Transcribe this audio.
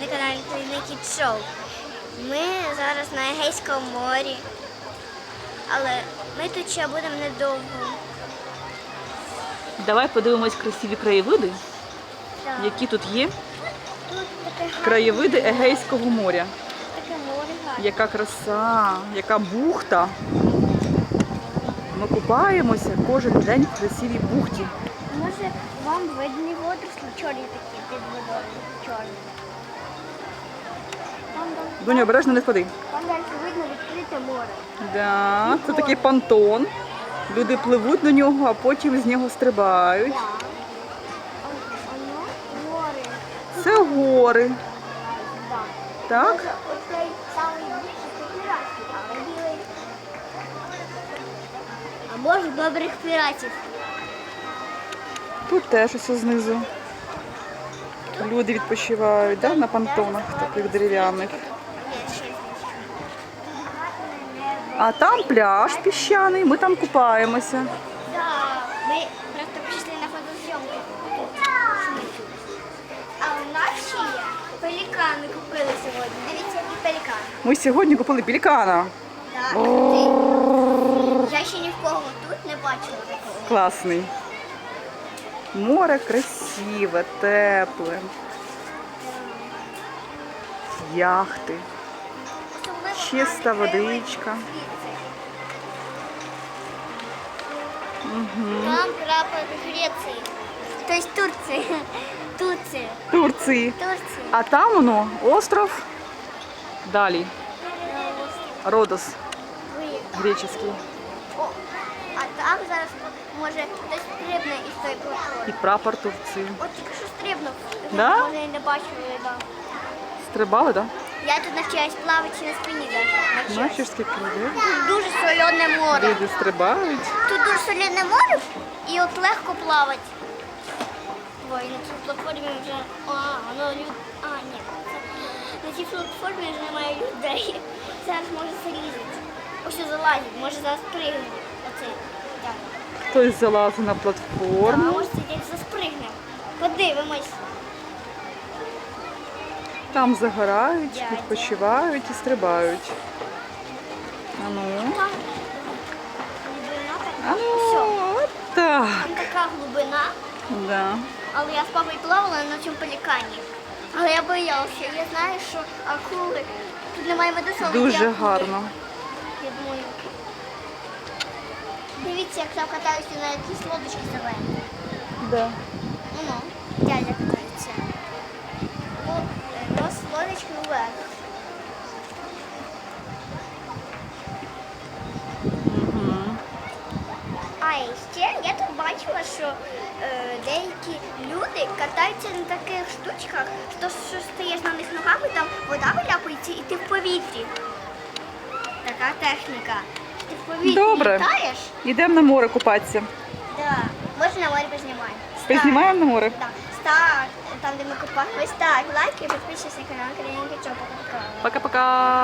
на каналі Україна Кіт Шоу. Ми зараз на Егейському морі, але ми тут ще будемо недовго. Давай подивимось красиві краєвиди, Так. які тут є. Тут таке Краєвиди Егейського моря. таке море гарне. Яка краса, яка бухта. Ми купаємося кожен день в красивій бухті. Може вам видні водорослі чорні такі під водою. Чорні. Доню, обережно не впади. там далі видно відкрите море. Да, це такий понтон. Люди пливуть до нього, а потім з нього стрибають. Море. Це гори. Так. Оцей самий більший це піратський, але білий. А може добрих піратів. Тут теж усе знизу. Люди відпочивають да, на понтонах таких дерев'яних. Є щось. Тут гарне небо. А там пляж піщаний, ми там купаємося. Да, ми просто прийшли на фотозйомку. А у нас ще є пелікани купили сьогодні. Дивіться, які пелікани. Ми сьогодні купили пелікана. Так, Я ще ні в кого тут не бачила такого. Класний. Море красиве, тепле. Яхти. Чиста водичка. Угу. Там прапор Греції. Тобто Турції. Турції. Турції. Турції. А там воно остров. Далі. Родос греческий. О, а там зараз може хтось стрибне із тої платформи. І прапор Турції. От тільки що стрибнув. Да? І не бачили, да. Стрибали, так? Я тут навчаюсь плавати на спині навіть. Да? Бачиш, скільки людей? Дуже солене море. Люди стрибають. Тут дуже солене море і от легко плавати. Ой, на цій платформі вже. А, воно люд. А, ні. Це... На цій платформі вже немає людей. Зараз може залізти. Ось залазить, може зараз пригне. Оцей. Так. Хтось залазить на А платформу. може сидять заспригне. Подивимось. Там загорають, відпочивають і стрибають. А ну. Глибина А ну, от так. Там така глибина. Да. Але я з папою плавала на цьому пелікані. Але я боялася. Я знаю, що акули. Тут немає води, але Дуже гарно. Я думаю. Дивіться, як там катаються на якісь лодочки зелені. Да. Ну, дядя катається. А і ще я тут бачила, що е, деякі люди катаються на таких штучках, що, що стоїш на них ногами, там вода виляпується і ти в повітрі. Така техніка. Ти в повітрі Добре. літаєш. Йдемо на море купатися. Да. Може на море познімаємо. Познімаємо на море? Так. Стар, там де ми купаємось. Так, лайк і підписуйся на канал Карінки Чопа. Пока-пока.